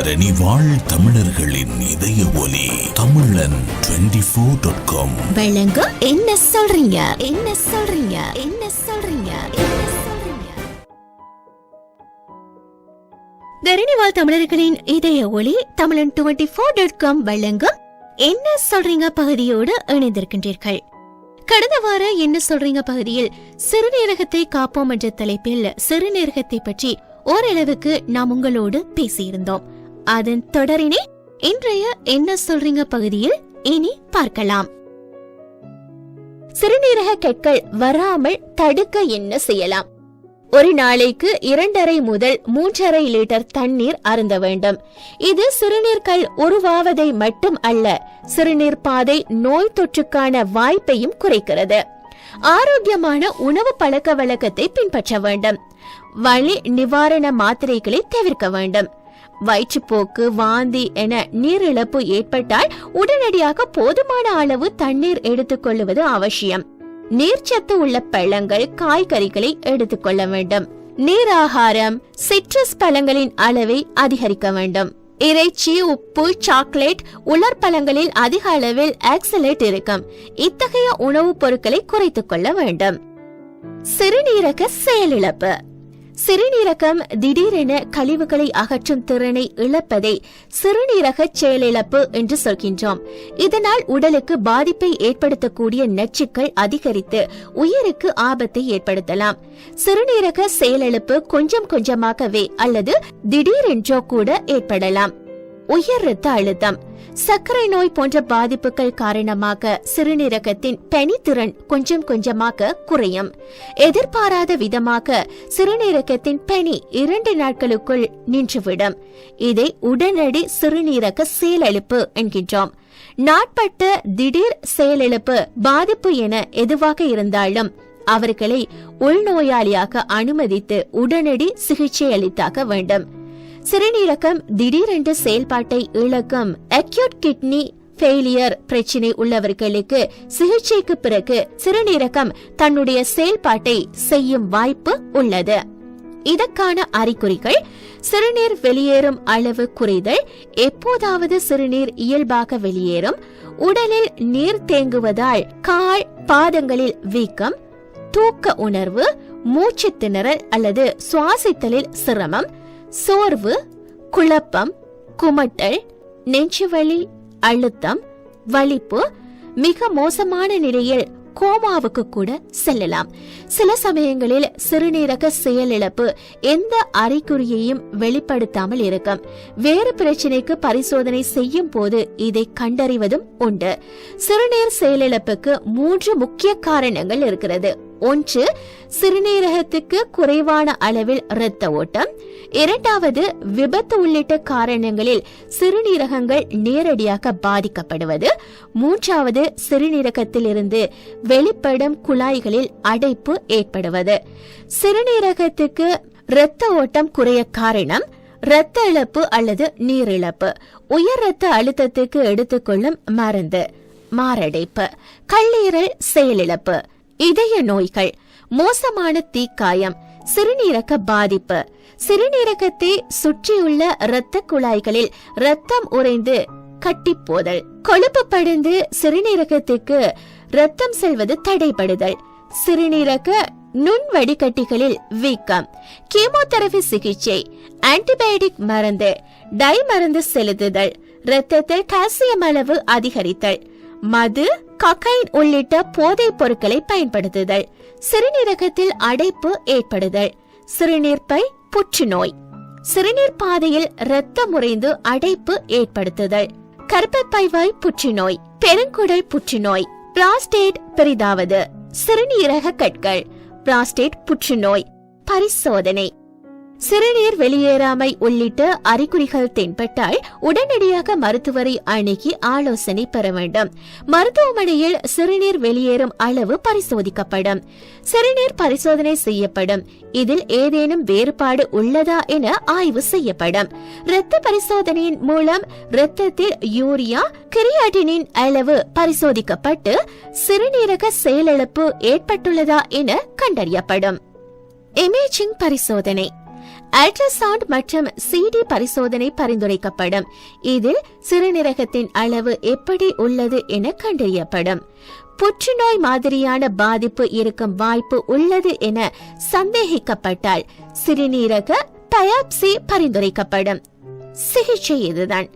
தரணி வாழ் தமிழர்களின் இதய ஒலி தமிழன் ஃபோர் டாட் காம் என்ன சொல்றீங்க? என்ன சொல்றீங்க? என்ன சொல்றீங்க? என்ன தமிழர்களின் இதய ஒளி தமிழன் டுவெண்ட்டி ஃபோர் டாட் காம் வழங்கும் என்ன சொல்றீங்க பகுதியோடு இணைந்திருக்கின்றீர்கள். கடந்த வார என்ன சொல்றீங்க பகுதியில் சிறுநீரகத்தை காப்போம் என்ற தலைப்பில் சிறுநீரகத்தை பற்றி ஓரளவுக்கு நாம் உங்களோடு பேசியிருந்தோம். அதன் தொடரினை இன்றைய என்ன சொல்றீங்க பகுதியில் இனி பார்க்கலாம். சிறுநீரக கற்கள் வராமல் தடுக்க என்ன செய்யலாம்? ஒரு நாளைக்கு இரண்டரை முதல் மூன்றரை லிட்டர் தண்ணீர் அருந்த வேண்டும். இது சிறுநீர்கள் உருவாவதை மட்டும் அல்ல சிறுநீர் பாதை நோய் தொற்றுக்கான வாய்ப்பையும் குறைக்கிறது. ஆரோக்கியமான உணவு பழக்க வழக்கத்தை பின்பற்ற வேண்டும். வலி நிவாரண மாத்திரைகளை தவிர்க்க வேண்டும். வயிற்றுப்போக்கு வாந்தி என நீரிழப்பு ஏற்பட்டால் உடனடியாக போதுமான அளவு தண்ணீர் எடுத்துக்கொள்வது அவசியம். நீர்ச்சத்து உள்ள பழங்கள் காய்கறிகளை எடுத்துக்கொள்ள வேண்டும். நீராகாரம் சிட்ரஸ் பழங்களின் அளவை அதிகரிக்க வேண்டும். இறைச்சி உப்பு சாக்லேட் உலர் பழங்களில் அதிக அளவில் ஆக்சலேட் இருக்கும். இத்தகைய உணவுப் பொருட்களை குறைத்துக் கொள்ள வேண்டும். சிறுநீரக செயலிழப்பு. சிறுநீரகம் திடீரென கழிவுகளை அகற்றும் திறனை இழப்பதை சிறுநீரக செயலிழப்பு என்று சொல்கின்றோம். இதனால் உடலுக்கு பாதிப்பை ஏற்படுத்தக்கூடிய நச்சுக்கள் அதிகரித்து உயிருக்கு ஆபத்தை ஏற்படுத்தலாம். சிறுநீரக செயலிழப்பு கொஞ்சம் கொஞ்சமாகவே அல்லது திடீரென்றோ கூட ஏற்படலாம். உயர் ரத்த அழுத்தம். சர்க்கரை நோய் போன்ற பாதிப்புகள் காரணமாக சிறுநீரகத்தின் பெனித்திறன் கொஞ்சம் கொஞ்சமாக குறையும். எதிர்பாராத விதமாக சிறுநீரகத்தின் பெனி இரண்டு நாட்களுக்குள் நின்றுவிடும். இதை உடனடி சிறுநீரக செயலிழப்பு என்கின்றோம். நாட்பட்ட திடீர் செயலிழப்பு பாதிப்பு என எதுவாக இருந்தாலும் அவர்களை உள்நோயாளியாக அனுமதித்து உடனடி சிகிச்சை அளித்தாக வேண்டும். சிறுநீரகம் திடீரென்று செயல்பாட்டை இழக்கும் அக்யூட் கிட்னி ஃபெயிலியர் பிரச்சினை உள்ளவர்களுக்கு சிகிச்சைக்கு பிறகு சிறுநீரகம் தன்னுடைய செயல்பாட்டை செய்யும் வாய்ப்பு உள்ளது. இதற்கான அறிகுறிகள் சிறுநீர் வெளியேறும் அளவு குறைதல் எப்போதாவது சிறுநீர் இயல்பாக வெளியேறும் உடலில் நீர் தேங்குவதால் கால் பாதங்களில் வீக்கம் தூக்க உணர்வு மூச்சு திணறல் அல்லது சுவாசித்தலில் சிரமம் சோர்வு குழப்பம் குமட்டல் நெஞ்சுவலி அழுத்தம் வலிப்பு மிக மோசமான நிலையில் கோமாவுக்கு கூட செல்லலாம். சில சமயங்களில் சிறுநீரக செயலிழப்பு எந்த அறிகுறியையும் வெளிப்படுத்தாமல் இருக்கும். வேறு பிரச்சனைக்கு பரிசோதனை செய்யும் போது இதை கண்டறிவதும் உண்டு. சிறுநீர் செயலிழப்புக்கு மூன்று முக்கிய காரணங்கள் இருக்கிறது. ஒன்று சிறுநீரகத்துக்கு குறைவான அளவில் இரத்த ஓட்டம். இரண்டாவது விபத்து உள்ளிட்ட காரணங்களில் சிறுநீரகங்கள் நேரடியாக பாதிக்கப்படுவது. மூன்றாவது சிறுநீரகத்திலிருந்து வெளிப்படும் குழாய்களில் அடைப்பு ஏற்படுவது. சிறுநீரகத்துக்கு இரத்த ஓட்டம் குறைய காரணம் இரத்த இழப்பு அல்லது நீரிழப்பு. உயர் இரத்த அழுத்தத்துக்கு எடுத்துக்கொள்ளும் மருந்து. மாரடைப்பு. கல்லீரல் செயலிழப்பு. இதய நோய்கள் மோசமான தீக்காயம் சிறுநீரக பாதிப்பு. சிறுநீரகத்தை சுற்றியுள்ள இரத்த குழாய்களில் ரத்தம் உறைந்து கட்டிப்போதல். கொழுப்பு படிந்து சிறுநீரகத்துக்கு ரத்தம் செல்வது தடைபடுதல். சிறுநீரக நுண் வடிகட்டிகளில் வீக்கம். கீமோதெரபி சிகிச்சை ஆன்டிபயோட்டிக் மருந்து டை மருந்து செலுத்துதல். இரத்தத்தில் கால்சியம் அளவு அதிகரித்தல். மது கக்கைன் உள்ளிட்ட போதைப் பொருட்களை பயன்படுத்துதல். சிறுநீரகத்தில் அடைப்பு ஏற்படுதல். சிறுநீர்ப்பை புற்றுநோய். சிறுநீர் பாதையில் இரத்தம் உறைந்து அடைப்பு ஏற்படுத்துதல். கர்ப்பப்பைவாய் புற்றுநோய். பெருங்குடல் புற்றுநோய். பிளாஸ்டேட் பெரிதாவது. சிறுநீரக கற்கள். பிளாஸ்டேட் புற்றுநோய். பரிசோதனை. சிறுநீர் வெளியேறாமை உள்ளிட்ட அறிகுறிகள் தென்பட்டால் உடனடியாக மருத்துவரை அணுகி ஆலோசனை பெற வேண்டும். மருத்துவமனையில் சிறுநீர் வெளியேறும் அளவு பரிசோதிக்கப்படும். சிறுநீர் பரிசோதனை செய்யப்படும். இதில் ஏதேனும் வேறுபாடு உள்ளதா என ஆய்வு செய்யப்படும். இரத்த பரிசோதனையின் மூலம் இரத்தத்தில் யூரியா கிரியாட்டினின் அளவு பரிசோதிக்கப்பட்டு சிறுநீரக செயலிழப்பு ஏற்பட்டுள்ளதா என கண்டறியப்படும். இமேஜிங் பரிசோதனை. அல்ட்ராசவுண்ட் மற்றும் சிடி பரிசோதனை பரிந்துரைக்கப்படும். இதில் சிறுநீரகத்தின் அளவு எப்படி உள்ளது என கண்டறியப்படும். புற்றுநோய் மாதிரியான பாதிப்பு இருக்கும் வாய்ப்பு உள்ளது என சந்தேகிக்கப்பட்டால் சிறுநீரக பயாப்சி பரிந்துரைக்கப்படும். சிகிச்சை இதுதான்.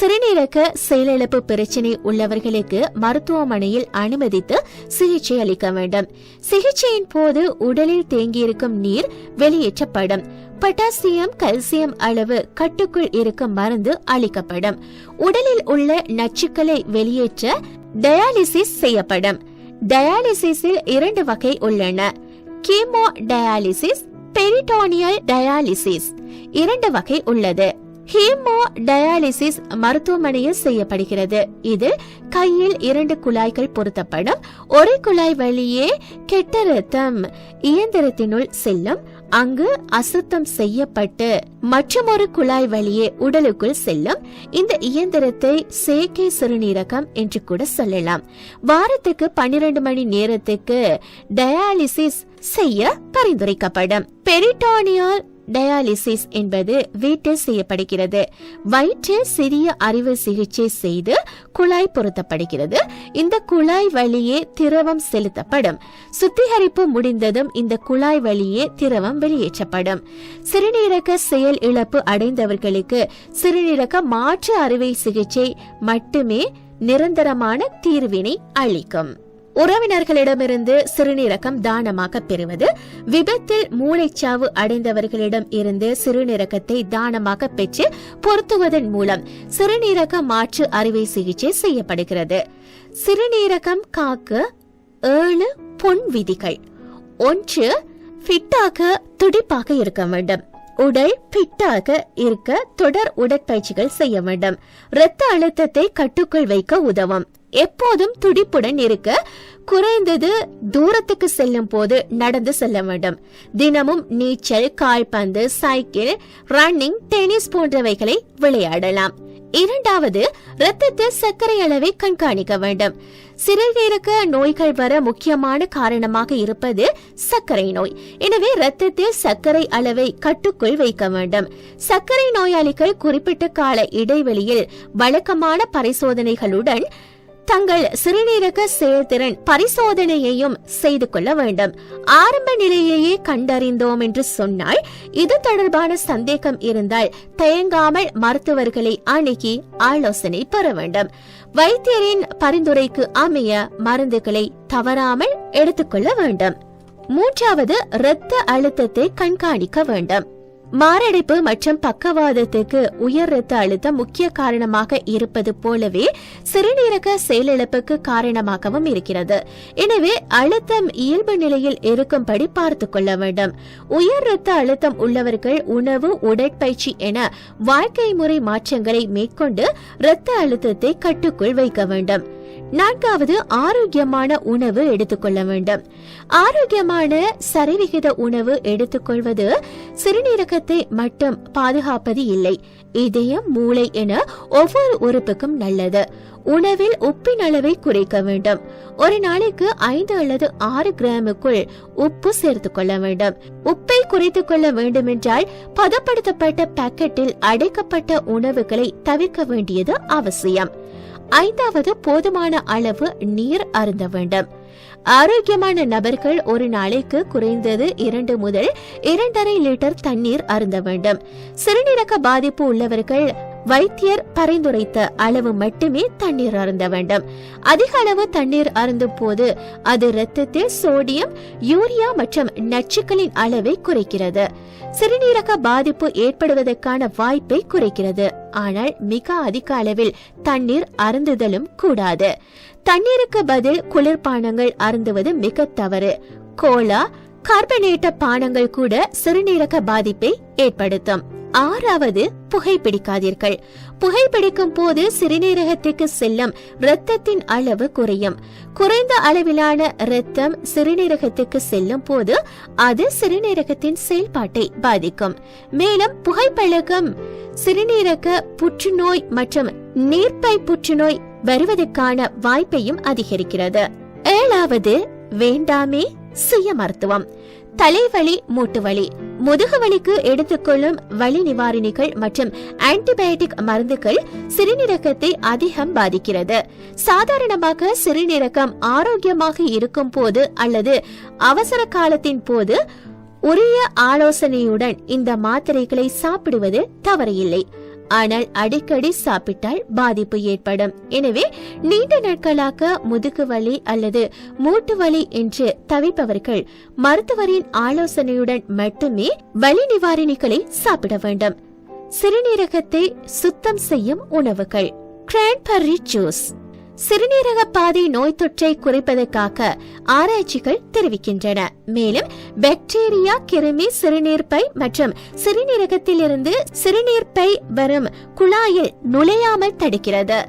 சிறுநீரக செயலிழப்பு பிரச்சனை உள்ளவர்களுக்கு மருத்துவமனையில் அனுமதித்து சிகிச்சை அளிக்க வேண்டும். சிகிச்சையின் போது உடலில் தேங்கியிருக்கும் நீர் வெளியேற்றப்படும். பொட்டாசியம் கல்சியம் அளவு கட்டுக்குள் இருக்கும் மருந்து அளிக்கப்படும். உடலில் உள்ள நச்சுக்களை வெளியேற்ற டயாலிசிஸ் செய்யப்படும். டயாலிசிஸில் இரண்டு வகை உள்ளன. Haemodialysis peritoneal dialysis. இரண்டு வகை உள்ளது. ஹீமோ டயாலிசிஸ் மருத்துவமனையில் செய்யப்படுகிறது. இதில் கையில் இரண்டு குழாய்கள் பொருத்தப்படும். ஒரு குழாய் வழியே கெட்ட ரத்தம் இயந்திரத்தினுள் செல்லும். அங்கு அசுத்தம் செய்யப்பட்டு மற்றொரு குழாய் வழியே உடலுக்குள் செல்லும் இந்த இயந்திரத்தை செயற்கை சிறுநீரகம் என்று கூட சொல்லலாம். வாரத்துக்கு பன்னிரண்டு மணி நேரத்துக்கு டயாலிசிஸ் செய்ய பரிந்துரைக்கப்படும். பெரிட்டானியால் டயாலிசிஸ் என்பது வீட்டில் செய்யப்படுகிறது. வயிற்றில் சிறிய அறுவை சிகிச்சை செய்து குழாய் பொருத்தப்படுகிறது. இந்த குழாய் வழியே திரவம் செலுத்தப்படும். சுத்திகரிப்பு முடிந்ததும் இந்த குழாய் வழியே திரவம் வெளியேற்றப்படும். சிறுநீரக செயல் இழப்பு அடைந்தவர்களுக்கு சிறுநீரக மாற்று அறுவை சிகிச்சை மட்டுமே நிரந்தரமான தீர்வினை அளிக்கும். உறவினர்களிடமிருந்து சிறுநீரகம் தானமாக பெறுவது விபத்தில் மூளைச்சாவு அடைந்தவர்களிடம் இருந்து சிறுநீரகத்தை தானமாக பெற்று பொருத்துவதன் மூலம் சிறுநீரக மாற்று அறுவை சிகிச்சை செய்யப்படுகிறது. சிறுநீரகம் காக்க ஏழு பொன் விதிகள். ஒன்று ஃபிட்டாக துடிப்பாக இருக்க வேண்டும். உடல் ஃபிட்டாக இருக்க தொடர் உடற்பயிற்சிகள் செய்ய வேண்டும். இரத்த அழுத்தத்தை கட்டுக்குள் வைக்க உதவும். எப்போதும் துடிப்புடன் இருக்க குறைந்தது தூரத்துக்கு செல்லும் போது நடந்து செல்ல வேண்டும். தினமும் நீச்சல் கால்பந்து சைக்கிள் ரன்னிங் டென்னிஸ் போன்றவைகளை விளையாடலாம். இரண்டாவது இரத்தத்தில் சர்க்கரை அளவை கண்காணிக்க வேண்டும். சிறுநீரக நோய்கள் வர முக்கியமான காரணமாக இருப்பது சர்க்கரை நோய். எனவே இரத்தத்தில் சர்க்கரை அளவை கட்டுக்குள் வைக்க வேண்டும். சர்க்கரை நோயாளிகள் குறிப்பிட்ட கால இடைவெளியில் வழக்கமான பரிசோதனைகளுடன் தங்கள் சிறுநீரக செயல்திறன் பரிசோதனையையும் செய்து கொள்ள வேண்டும். ஆரம்ப நிலையிலேயே கண்டறிந்தோம் என்று சொன்னால் இது தொடர்பான சந்தேகம் இருந்தால் தயங்காமல் மருத்துவர்களை அணுகி ஆலோசனை பெற வேண்டும். வைத்தியரின் பரிந்துரைக்கு அமைய மருந்துகளை தவறாமல் எடுத்துக்கொள்ள வேண்டும். மூன்றாவது இரத்த அழுத்தத்தை கண்காணிக்க வேண்டும். மாரடைப்பு மற்றும் பக்கவாதத்துக்கு உயர் இரத்த அழுத்தம் முக்கிய காரணமாக இருப்பது போலவே சிறுநீரக செயலிழப்புக்கு காரணமாகவும் இருக்கிறது. எனவே அழுத்தம் இயல்பு நிலையில் இருக்கும்படி பார்த்து கொள்ள வேண்டும். உயர் ரத்த அழுத்தம் உள்ளவர்கள் உணவு உடற்பயிற்சி என வாழ்க்கை முறை மாற்றங்களை மேற்கொண்டு இரத்த அழுத்தத்தை கட்டுக்குள் வைக்க வேண்டும். நான்காவது ஆரோக்கியமான உணவு எடுத்துக்கொள்ள வேண்டும். ஆரோக்கியமான சரிவிகித உணவு எடுத்துக்கொள்வது சிறுநீரகத்தை மட்டும் பாதுகாப்பது இல்லை. இதயம் மூளை என ஒவ்வொரு உறுப்புக்கும் நல்லது. உணவில் உப்பின் அளவை குறைக்க வேண்டும். ஒரு நாளைக்கு ஐந்து அல்லது ஆறு கிராமுக்குள் உப்பு சேர்த்துக் கொள்ள வேண்டும். உப்பை குறைத்துக் கொள்ள வேண்டுமென்றால் பதப்படுத்தப்பட்ட பாக்கெட்டில் அடைக்கப்பட்ட உணவுகளை தவிர்க்க வேண்டியது அவசியம். ஐந்தாவது போதுமான அளவு நீர் அருந்த வேண்டும். ஆரோக்கியமான நபர்கள் ஒரு நாளைக்கு குறைந்தது இரண்டு முதல் இரண்டரை லிட்டர் தண்ணீர் அருந்த வேண்டும். சிறுநீரக பாதிப்பு உள்ளவர்கள் வைத்தியர் பரிந்துரைத்த அளவு மட்டுமே தண்ணீர் அருந்த வேண்டும். அதிக அளவு தண்ணீர் அருந்தும் போது அது இரத்தத்தில் சோடியம் யூரியா மற்றும் நச்சுக்களின் அளவை குறைக்கிறது. சிறுநீரக பாதிப்பு ஏற்படுவதற்கான வாய்ப்பை குறைக்கிறது. ஆனால் மிக அதிக அளவில் தண்ணீர் அருந்துதலும் கூடாது. தண்ணீருக்கு பதில் குளிர்பானங்கள் அருந்துவது மிக தவறு. கோலா கார்பனேட்ட பானங்கள் கூட சிறுநீரக பாதிப்பை ஏற்படுத்தும். ஆறாவது புகைப்பிடிக்காதீர்கள் புகைப்பிடிக்கும் போது சிறுநீரகத்துக்கு செல்லும் இரத்தத்தின் அளவு குறையும். குறைந்த அளவிலான இரத்தம் சிறுநீரகத்துக்கு செல்லும் போது அது சிறுநீரகத்தின் செயல்பாட்டை பாதிக்கும். மேலும் புகைப்பழக்கம் சிறுநீரக புற்றுநோய் மற்றும் நீர்ப்பை புற்றுநோய் வருவதற்கான வாய்ப்பையும் அதிகரிக்கிறது. ஏழாவது வேண்டாமே சுய மருத்துவம். தலைவலி மூட்டு வலி. முதுகுவலிக்கு எடுத்துக்கொள்ளும் வலி நிவாரணிகள் மற்றும் ஆன்டிபயோட்டிக் மருந்துகள் சிறுநீரகத்தை அதிகம் பாதிக்கிறது. சாதாரணமாக சிறுநீரகம் ஆரோக்கியமாக இருக்கும் போது அல்லது அவசர காலத்தின் போது உரிய ஆலோசனையுடன் இந்த மாத்திரைகளை சாப்பிடுவது தவறில்லை. ஆனால் அடிக்கடி சாப்பிட்டால் பாதிப்பு ஏற்படும். எனவே நீண்ட நாட்களாக முதுகு வலி அல்லது மூட்டு வலி என்று தவிப்பவர்கள் மருத்துவரின் ஆலோசனையுடன் மட்டுமே வலி நிவாரணிகளை சாப்பிட வேண்டும். சிறுநீரகத்தை சுத்தம் செய்யும் உணவுகள். Cranberry juice. சிறுநீரக பாதை நோய் தொற்றை குறைப்பதற்காக ஆராய்ச்சிகள் தெரிவிக்கின்றன. மேலும் பாக்டீரியா கிருமி சிறுநீர்ப்பை மற்றும் சிறுநீரகத்திலிருந்து சிறுநீர்ப்பை வரும் குழாயில் நுழையாமல் தடுக்கிறது.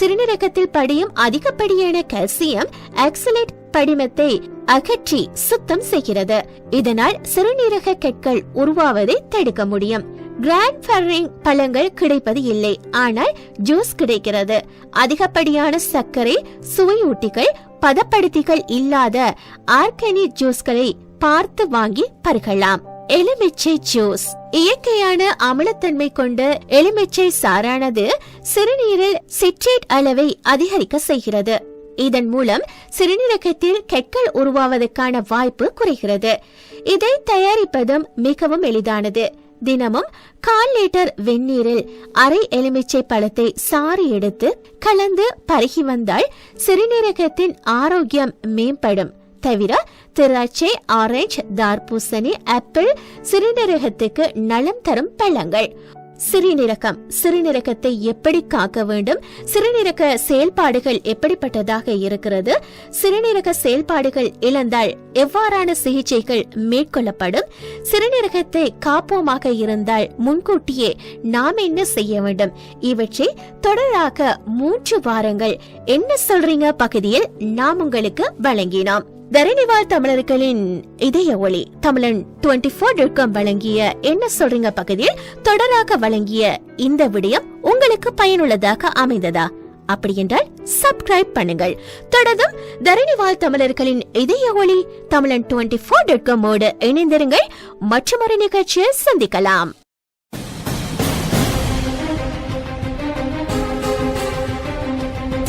சிறுநீரகத்தில் படியும் அதிகப்படியான கல்சியம் ஆக்சலேட் படிமத்தை அகற்றி சுத்தம் செய்கிறது. இதனால் சிறுநீரக கற்கள் உருவாவதை தடுக்க முடியும். கிராண்ட் ஃபர்ரிங் பழங்கள் கிடைப்பது இல்லை. ஆனால் ஜூஸ் கிடைக்கிறது. அதிகப்படியான சர்க்கரை சுவையூட்டிகள் பதப்படுத்திகள் இல்லாத ஆர்கனி ஜூஸ்களை பார்த்து வாங்கி பருகலாம். எலுமிச்சை ஜூஸ் இயற்கையான அமிலத்தன்மை கொண்ட எலுமிச்சை சாரானது சிறுநீரில் சிட்ரேட் அளவை அதிகரிக்க செய்கிறது. இதன் மூலம் சிறுநீரகத்தில் கெட்கள் உருவாவதற்கான வாய்ப்பு குறைகிறது. இதை தயாரிப்பதும் மிகவும் எளிதானது. தினமும் கால் லிட்டர் வெந்நீரில் அரை எலுமிச்சை பழத்தை சாறு எடுத்து கலந்து பருகி வந்தால் சிறுநீரகத்தின் ஆரோக்கியம் மேம்படும். தவிர திராட்சை ஆரஞ்சு தார்பூசணி ஆப்பிள் சிறுநீரகத்துக்கு நலம் தரும் பழங்கள். சிறுநீரகம் சிறுநீரகத்தை எப்படி காக்க வேண்டும்? சிறுநீரக செயல்பாடுகள் எப்படிப்பட்டதாக இருக்கிறது? சிறுநீரக செயல்பாடுகள் இழந்தால் எவ்வாறான சிகிச்சைகள் மேற்கொள்ளப்படும்? சிறுநீரகத்தை காப்போமாக இருந்தால் முன்கூட்டியே நாம் என்ன செய்ய வேண்டும்? இவற்றை தொடராக மூன்று வாரங்கள். என்ன சொல்றீங்க? பகுதியில் நாம் உங்களுக்கு வழங்கினோம். தரணிவாழ் தமிழர்களின் இதய ஒளி தமிழன் டுவெண்டி போர் வழங்கிய என்ன சொல்றீங்க பகுதியில் தொடராக வழங்கிய இந்த விடயம் உங்களுக்கு பயனுள்ளதாக அமைந்ததா? அப்படி என்றால் சப்ஸ்கிரைப் பண்ணுங்கள். தொடர்ந்தும் தரணிவாழ் தமிழர்களின் இதய ஒளி தமிழன் டுவெண்டி போர் டாட் காமோடு இணைந்திருங்கள். மற்றொரு நிகழ்ச்சியை சந்திக்கலாம்.